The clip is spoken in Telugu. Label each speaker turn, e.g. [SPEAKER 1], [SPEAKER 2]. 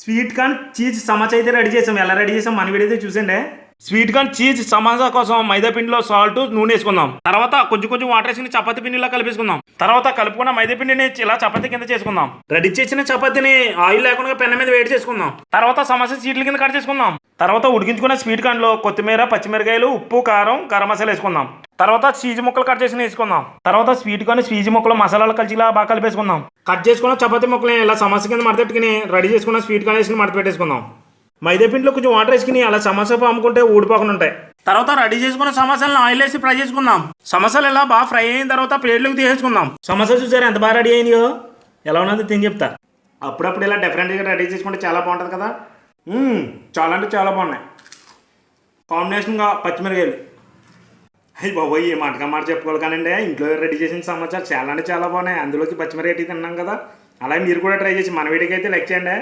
[SPEAKER 1] స్వీట్ కార్న్ చీజ్ సమోసా అయితే రెడీ చేసాం. ఎలా రెడీ చేసాం? మన వీడియో అయితే చూసండి స్వీట్ కార్న్ చీజ్ సమోసా కోసం మైదా పిండిలో సాల్ట్ నూనె వేసుకుందాం. తర్వాత కొంచెం కొంచెం వాటర్ వేసుకుని చపాతీ పిండిలో కలిపేసుకుందాం. తర్వాత కలుపుకున్న మైదా పిండిని ఇలా చపాతీ కింద చేసుకుందాం. రెడీ చేసిన చపాతీని ఆయిల్ లేకుండా పెన్న మీద వేడి చేసుకుందాం. తర్వాత సమోసా చీట్ల కింద కట్ చేసుకుందాం. తర్వాత ఉడికించుకున్న స్వీట్ కార్న్లో కొత్తిమీర పచ్చిమిరకాయలు ఉప్పు కారం గరం మసాలా వేసుకుందాం. తర్వాత చీజ్ ముక్కలు కట్ చేసి వేసుకుందాం. తర్వాత స్వీట్ కార్న్ స్వీజ్ ముక్కలు మసాలాలు కలిసి ఇలా బాగా కలిపేసుకుందాం. కట్ చేసుకున్న చపాతీ ముక్కలు ఇలా సమస్య కింద మడతెట్టుకుని రెడీ చేసుకున్న స్వీట్ కార్న్ వేసుకుని మడత పెట్టేసుకుందాం. మైదా పిండిలో కొంచెం వాటర్ వేసుకుని అలా సమోసా అమ్ముకుంటే ఊడిపోకుండా ఉంటాయి. తర్వాత రెడీ చేసుకున్న సమోసాలను ఆయిల్ వేసి ఫ్రై చేసుకుందాం. సమోసాలు ఇలా బాగా ఫ్రై అయిన తర్వాత ప్లేట్లోకి తీసేసుకుందాం. సమోసా చూసారు ఎంత బాగా రెడీ అయిందో? ఎలా ఉన్నది తిని చెప్తా. అప్పుడప్పుడు ఇలా డిఫరెంట్గా రెడీ చేసుకుంటే చాలా బాగుంటుంది కదా. చాలా అంటే చాలా బాగున్నాయి. కాంబినేషన్గా పచ్చిమిరకాయలు అయ్యి బాబోయ్ ఏ మాటగా మాట చెప్పుకోవాలి కానండి. ఇంట్లో రెడీ చేసిన సమాచారం చాలా అంటే చాలా బాగున్నాయి. అందులోకి పచ్చిమిరపకాయ తిన్నాం కదా. అలాగే మీరు కూడా ట్రై చేసి మన వీడియోకి అయితే లైక్ చేయండి.